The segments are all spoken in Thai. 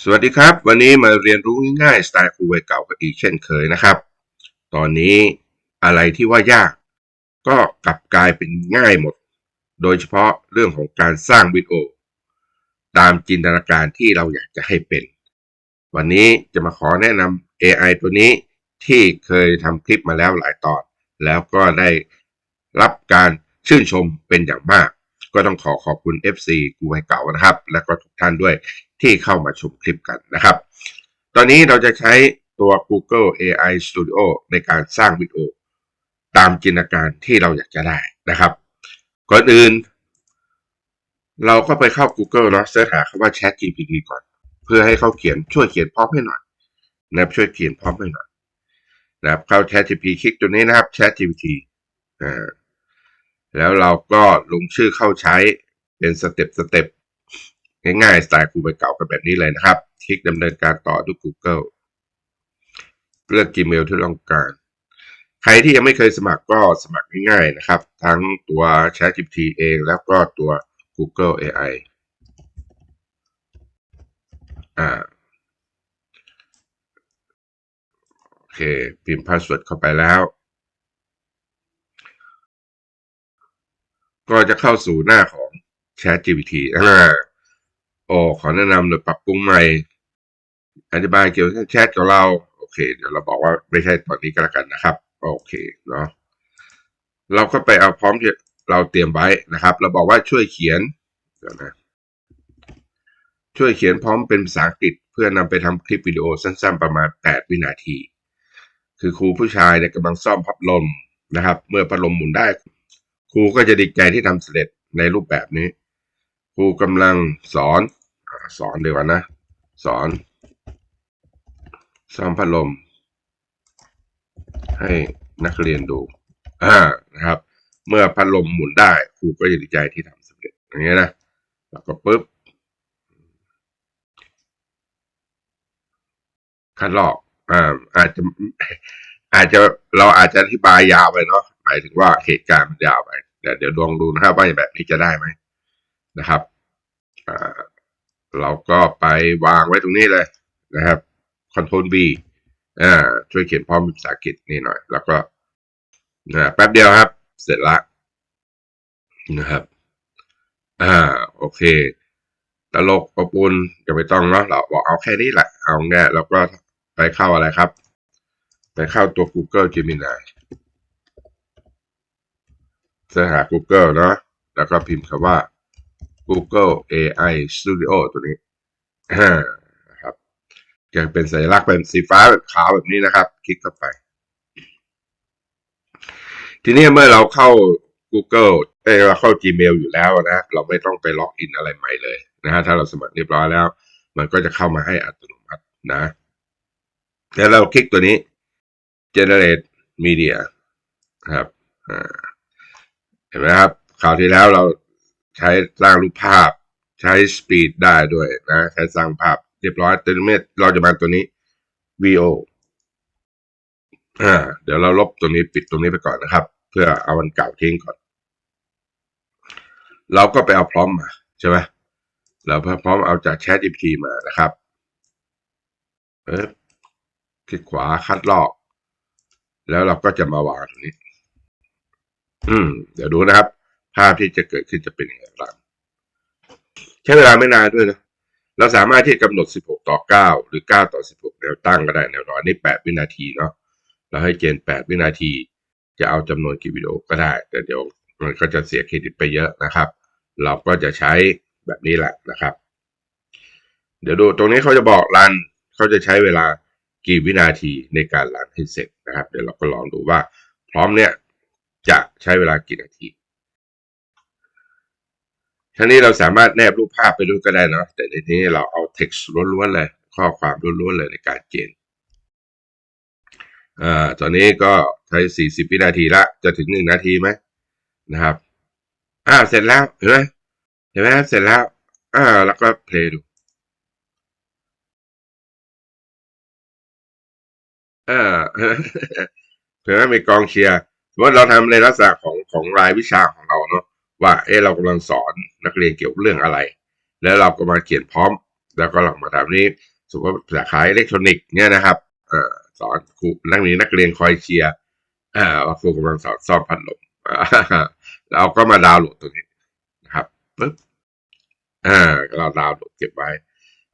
สวัสดีครับ วันนี้มาเรียนรู้ง่ายๆสไตล์ครูวัยเก่ากันอีกเช่นเคยนะครับ ตอนนี้อะไรที่ว่ายาก ก็กลับกลายเป็นง่ายหมด โดยเฉพาะเรื่องของการสร้างวิดีโอ ตามจินตนาการที่เราอยากจะให้เป็น วันนี้จะมาขอแนะนำ AI ตัวนี้ที่เคยทำคลิปมาแล้วหลายตอน แล้วก็ได้รับการชื่นชมเป็นอย่างมาก ก็ต้องขอขอบคุณ FC กูให้เก่านะครับ และก็ทุกท่านด้วยที่เข้ามาชมคลิปกันนะครับ ตอนนี้เราจะใช้ตัว Google AI Studio ในการสร้างวิดีโอ ตามจินตนาการที่เราอยากจะได้นะครับ ก่อนอื่น เราก็ไปเข้า Google เนาะเสิร์ชหาคำว่า Chat GPT ก่อน เพื่อให้เขาเขียนช่วยเขียนพร้อมให้หน่อยนะครับช่วยเขียนพร้อมให้หน่อยนะครับเข้า Chat GPT คลิกตัวนี้นะครับ Chat GPT อ่า แล้วเราก็ลงชื่อเข้าใช้เป็นสเต็ปสเต็ปง่ายๆสไตล์ครูไปเก่ากันแบบนี้เลยนะครับ คลิกดำเนินการต่อด้วย Google เลือก Gmail ที่ต้องการ ใครที่ยังไม่เคยสมัครก็สมัครง่ายๆนะครับ ทั้งตัว ChatGPT เองแล้วก็ตัว Google AI อ่าโอเค พิมพ์พาสเวิร์ดเข้าไปแล้ว ก็จะเข้าสู่หน้าของ ChatGPT อ่าโอ้ขอแนะนำโดยปรับปรุงใหม่ อธิบายเกี่ยวกับแชทกับเรา โอเค เดี๋ยวเราบอกว่าไม่ใช่ตอนนี้ก็แล้วกันนะครับ โอเคเนาะเราก็ไปเอาพร้อมที่เราเตรียมไว้นะครับ เราบอกว่าช่วยเขียนเดี๋ยวนะช่วยเขียนพร้อมเป็นภาษาอังกฤษ เพื่อนำไปทำคลิปวิดีโอสั้นๆ ประมาณ 8 วินาที คือครูผู้ชายเนี่ยกำลังซ่อมพัดลมนะครับ เมื่อพัดลมหมุนได้ ครูก็จะดีใจที่ทำสำเร็จในรูปแบบนี้ ครูกำลังสอนสอนดีกว่านะ สอนซ่อมพัดลม ให้นักเรียนดูอ่านะครับ เมื่อพัดลมหมุนได้ ครูก็จะดีใจที่ทำสำเร็จอย่างเงี้ยนะแล้วก็ปุ๊บคัดลอกอ่าอาจจะ อาจจะเราอาจจะอธิบายยาวไปเนาะหมายถึงว่าเหตุการณ์มันยาวไปเดี๋ยวเดี๋ยวลองดูนะครับว่าแบบนี้จะได้ไหมนะครับเราก็ไปวางไว้ตรงนี้เลยนะครับ Ctrl V อ่าช่วยเขียนพร้อมภาษาอังกฤษนี่หน่อย แล้วก็นะแป๊บเดียวครับ เสร็จละนะครับ อ่า โอเค ตลกประปุนจะไม่ต้องเนาะเราบอกเอาแค่นี้แหละ เอาแง่แล้วก็ไปเข้าอะไรครับ ไปเข้าตัว Google Gemini เสิร์ชหา Google เนาะแล้วก็พิมพ์คำว่า Google AI Studio ตัวนี้นะครับจะเป็นสัญลักษณ์เป็นสีฟ้าแบบขาวแบบนี้นะครับ คลิกเข้าไป ทีนี้เมื่อเราเข้า Google เอ้เราเข้า Gmail อยู่แล้วนะ เราไม่ต้องไปล็อกอินอะไรใหม่เลยนะฮะถ้าเราสมัครเรียบร้อยแล้ว มันก็จะเข้ามาให้อัตโนมัตินะ แล้วเราคลิกตัวนี้ generate media ครับเห็นไหมครับคราวที่แล้วเราใช้สร้างรูปภาพใช้ speed ได้ด้วยนะใช้สร้างภาพเรียบร้อยตัวนี้เราจะมาตัวนี้ VO อ่าเดี๋ยวเราลบตัวนี้ปิดตรงนี้ไปก่อนนะครับ เพื่อเอาอันเก่าทิ้งก่อน เราก็ไปเอาพร้อมมาใช่ไหมเราพร้อมเอาจาก Chat GPT มานะครับเออคลิกขวาคัดลอก แล้วเราก็จะมาวางตรงนี้ อืม เดี๋ยวดูนะครับ ภาพที่จะเกิดขึ้นจะเป็นอยังไงบ้างใช้เวลาไม่นานด้วยนะเราสามารถที่จะกำหนด 16 ต่อ 9 หรือ 9 ต่อ 16 แนวตั้งก็ได้แนวนอนนี่ 8 วินาทีเนาะเราให้เกณฑ์ 8 วินาที จะเอาจำนวนกี่วิดีโอก็ได้ แต่เดี๋ยวมันก็จะเสียเครดิตไปเยอะนะครับ เราก็จะใช้แบบนี้แหละนะครับ เดี๋ยวดูตรงนี้เขาจะบอกรันเขาจะใช้เวลา กี่วินาทีในการรันให้เสร็จนะครับ เดี๋ยวเราก็ลองดูว่า พร้อมเนี่ยจะใช้เวลากี่นาทีทั้งนี้เราสามารถแนบรูปภาพไปด้วยก็ได้เนาะแต่ในนี้เราเอา text ล้วนๆเลย ข้อความล้วนๆเลยในการเกณฑ์อ่าตอนนี้ก็ใช้ 40 วินาทีละ จะถึง 1 นาทีไหมนะครับอ่าเสร็จแล้ว เห็นไหมเห็นไหมเสร็จแล้วอ่าแล้วก็เพลย์ดู อ่าเผื่อมีกองเชียร์สมมติเราทำในลักษณะของของรายวิชาของเราเนาะว่าเออเรากำลังสอนนักเรียนเกี่ยวกับเรื่องอะไร แล้วเราก็มาเขียนพร้อม แล้วก็ลองมาทำนี้สมมติว่าสาขาอิเล็กทรอนิกส์เนี่ยนะครับเอ่อสอนครูนักเรียนนักเรียนคอยเชียร์อ่าว่าครูกำลังสอนซ่อมพัดลมเราก็มาดาวน์โหลดตัวนี้นะครับปึ๊บอ่าเราดาวน์โหลดเก็บไว้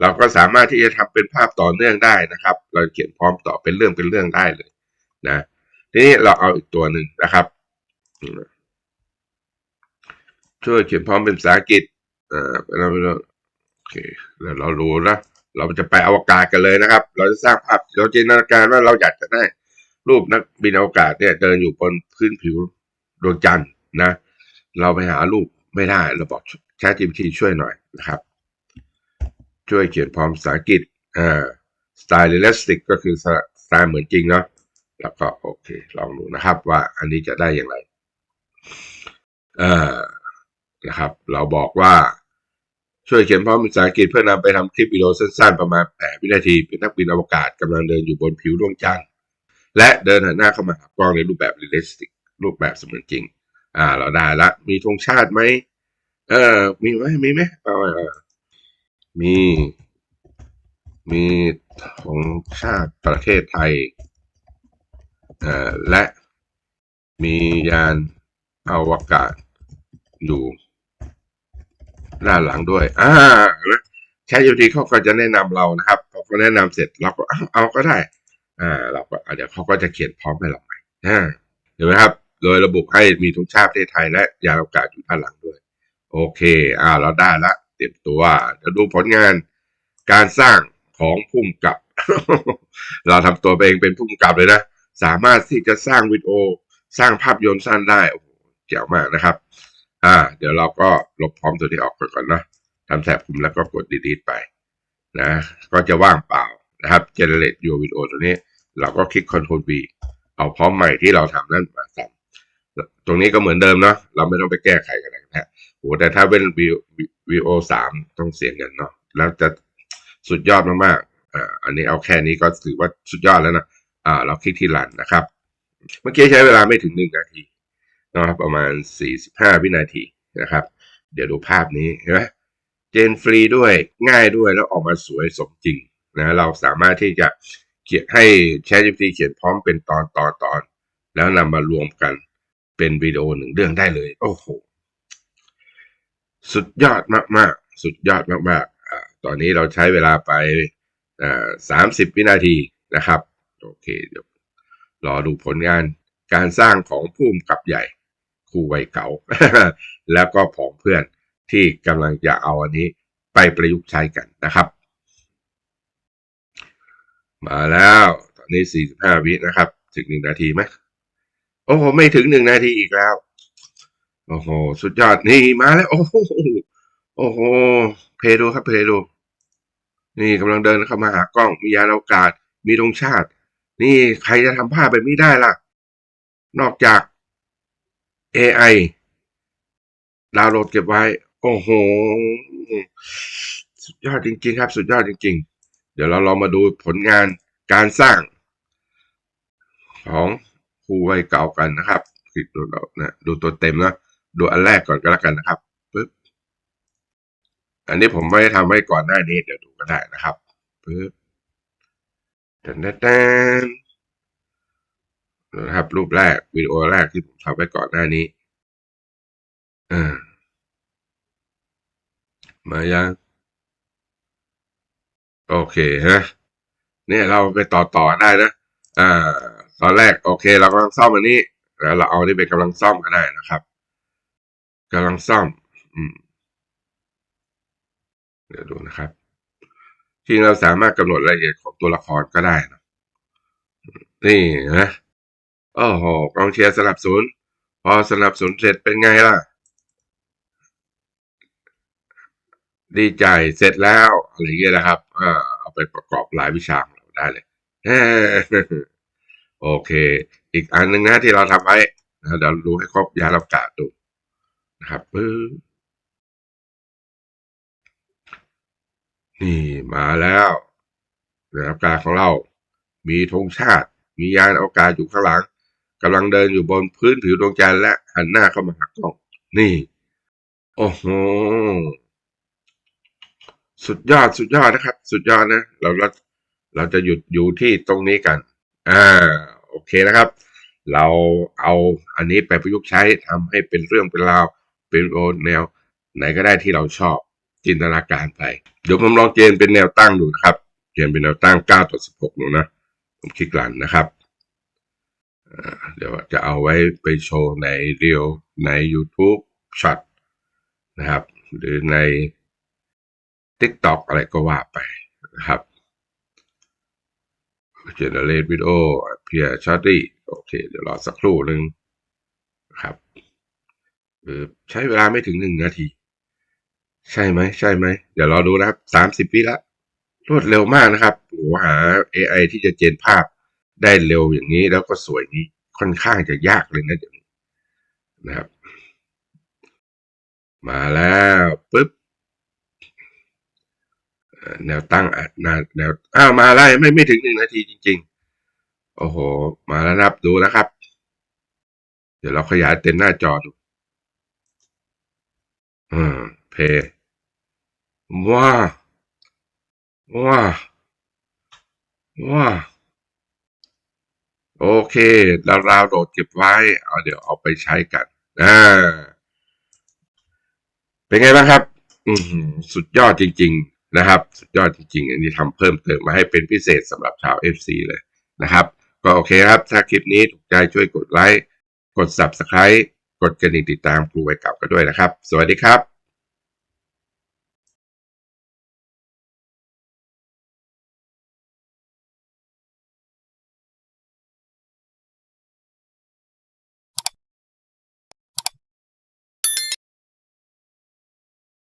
เราก็สามารถที่จะทำเป็นภาพต่อเนื่องได้นะครับ เราเขียนพร้อมต่อเป็นเรื่องเป็นเรื่องได้เลยนะทีนี้เราเอาอีกตัวหนึ่งนะครับ ช่วยเขียนพร้อมเป็นภาษาอังกฤษเอ่อเราเราโอเคแล้วเรารู้นะเราจะไปอวกาศกันเลยนะครับ เราจะสร้างภาพเราจินตนาการว่าเราอยากจะได้ รูปนักบินอวกาศเนี่ยเดินอยู่บนพื้นผิวดวงจันทร์นะ เราไปหารูปไม่ได้เราบอก ChatGPT ช่วยหน่อยนะครับ ช่วยเขียนพร้อมภาษาอังกฤษอ่า stylistic ก็คือสไตล์เหมือนจริงเนาะแล้วก็โอเค ลองดูนะครับว่าอันนี้จะได้อย่างไรเอ่อนะครับ เราบอกว่าช่วยเขียนพร้อมภาษาอังกฤษเพื่อนำไปทำคลิปวิดีโอสั้นๆ ประมาณ8วินาที เป็นนักบินอวกาศกำลังเดินอยู่บนผิวดวงจันทร์และเดินหันหน้าเข้ามาหากล้องในรูปแบบเรียลสติก รูปแบบเสมือนจริง อ่า เราได้ละ มีธงชาติไหมเออมีไหมมีไหมเอา มี มีธงชาติประเทศไทยเอ่อและมียานอวกาศอยู่ด้านหลังด้วย อ่าใช้ยูทีเขาก็จะแนะนำเรานะครับเขาก็แนะนำเสร็จเราก็เอาก็ได้ อ่า เราก็เดี๋ยวเขาก็จะเขียนพร้อมให้เราใหม่อ่าเห็นไหมครับ โดยระบุให้มีธงชาติประเทศไทยและยานอวกาศอยู่ด้านหลังด้วย โอเค อ่า เราได้ละ ตรียมตัวเดี๋ยวดูผลงานการสร้างของพุ่มกับ เราทำตัวเองเป็นพุ่มกับเลยนะ สามารถที่จะสร้างวิดีโอ สร้างภาพยนตร์สั้นได้โอ้โหเจ๋วมากนะครับ อ่า เดี๋ยวเราก็ลบพร้อมตัวที่ออกก่อนนะทำแถบปุ่มแล้วก็กด delete ไปนะ ก็จะว่างเปล่านะครับ generate your video ตัวนี้ เราก็คลิก control V เอาพร้อมใหม่ที่เราทำนั่นมาซ้ำ ตรงนี้ก็เหมือนเดิมเนาะเราไม่ต้องไปแก้ไขกันนะฮะโหแต่ถ้าเป็นวิววิโอสามต้องเสียเงินเนาะแล้วจะสุดยอดมากๆอ่าอันนี้เอาแค่นี้ก็ถือว่าสุดยอดแล้วนะอ่าเราคลิกที่รันนะครับ เมื่อกี้ใช้เวลาไม่ถึงหนึ่งนาทีนะครับประมาณสี่สิบห้าวินาทีนะครับ เดี๋ยวดูภาพนี้เห็นไหมเจนฟรีด้วยง่ายด้วยแล้วออกมาสวยสมจริงนะเราสามารถที่จะเขียนให้ ChatGPT เขียนพร้อมเป็นตอนตอนตอน แล้วนำมารวมกัน เป็นวิดีโอหนึ่งเรื่องได้เลย โอ้โห สุดยอดมากๆ สุดยอดมากๆอ่าตอนนี้เราใช้เวลาไปอ่าสามสิบวินาทีนะครับ โอเคเดี๋ยวรอดูผลงานการสร้างของผู้กำกับใหญ่ครูวัยเก่า แล้วก็ผองเพื่อนที่กำลังจะเอาอันนี้ไปประยุกต์ใช้กันนะครับ มาแล้วตอนนี้สี่สิบห้าวินะครับ ถึงหนึ่งนาทีไหม โอ้โห ไม่ถึงหนึ่งนาทีอีกแล้ว โอ้โห สุดยอด นี่มาแล้ว โอ้โห โอ้โห เพลย์ดูครับเพลย์ดูนี่กำลังเดินเข้ามาหากล้อง มียานอวกาศ มีธงชาติ นี่ใครจะทำภาพแบบนี้ได้ล่ะ นอกจาก AI ดาวน์โหลดเก็บไว้ โอ้โห สุดยอดจริง ๆ ครับ สุดยอดจริง ๆ เดี๋ยวเราลองมาดูผลงานการสร้างของ ครูวัยเก่ากันนะครับคลิกดูเรานะดูตัวเต็มนะดูอันแรกก่อนก็แล้วกันนะครับปึ๊บอันนี้ผมไม่ได้ทำไว้ก่อนหน้านี้เดี๋ยวดูก็ได้นะครับปึ๊บแตนแตนนะครับ รูปแรกวิดีโอแรกที่ผมทำไว้ก่อนหน้านี้อ่ามายังโอเคฮะเนี่ยเราไปต่อต่อได้นะ อ่า ตอนแรกโอเค เรากำลังซ่อมอันนี้ แล้วเราเอานี่เป็นกำลังซ่อมก็ได้นะครับกำลังซ่อม อืม เดี๋ยวดูนะครับจริงเราสามารถกำหนดรายละเอียดของตัวละครก็ได้นะนี่นะโอ้โหกองเชียร์สนับสนุนพอสนับสนุนเสร็จเป็นไงล่ะ ดีใจเสร็จแล้ว อะไรเงี้ยนะครับอ่าเอาไปประกอบรายวิชาของเราได้เลย โอเค อีกอันหนึ่งนะที่เราทำไว้นะเดี๋ยวดูให้ครบยานอวกาศดูนะครับปึ๊บนี่มาแล้วยานอวกาศของเรา มีธงชาติ มียานอวกาศอยู่ข้างหลังกำลังเดินอยู่บนพื้นผิวดวงจันทร์และหันหน้าเข้ามาหากล้อง นี่ โอ้โห สุดยอดสุดยอดนะครับ สุดยอดนะ เราเราเราจะหยุดอยู่ที่ตรงนี้กัน อ่าโอเคนะครับ เราเอาอันนี้ไปประยุกต์ใช้ทำให้เป็นเรื่องเป็นราวเป็นโอแนว ไหนก็ได้ที่เราชอบจินตนาการไป เดี๋ยวผมลองเจนเป็นแนวตั้งดูนะครับ เจนเป็นแนวตั้ง 9 ต่อ 16ดูนะ ผมคลิกลันนะครับ เดี๋ยวจะเอาไว้ไปโชว์ในเรียวใน YouTube ช็อตนะครับ หรือใน TikTok อะไรก็ว่าไปนะครับ generate video appear shortly โอเค เดี๋ยวรอสักครู่หนึ่งนะครับใช้เวลาไม่ถึงหนึ่งนาที ใช่ไหม ใช่ไหม เดี๋ยวรอดูนะครับสามสิบวิละ รวดเร็วมากนะครับโหหา AI ที่จะเจนภาพได้เร็วอย่างนี้แล้วก็สวยนี้ค่อนข้างจะยากเลยนะเดี๋ยวนี้นะครับ มาแล้วปุ๊บ แนวตั้งอะแนวแนวอ้าวมาแล้วไม่ไม่ถึงหนึ่งนาทีจริง ๆ โอ้โห มาแล้วนะครับดูนะครับ เดี๋ยวเราขยายเต็มหน้าจอดูอืมเพย์ว้าว้าว้าโอเคเราราวโหลดเก็บไว้เอาเดี๋ยวเอาไปใช้กันอ่าเป็นไงบ้างครับ อืสุดยอดจริง ๆ นะครับสุดยอดจริงๆ อันนี้ทำเพิ่มเติมมาให้เป็นพิเศษสำหรับชาว FC เลยนะครับ ก็โอเคครับ ถ้าคลิปนี้ถูกใจช่วยกดไลค์ กด Subscribe กดกระดิ่งติดตามครูไว้เก่ากันด้วยนะครับ สวัสดีครับ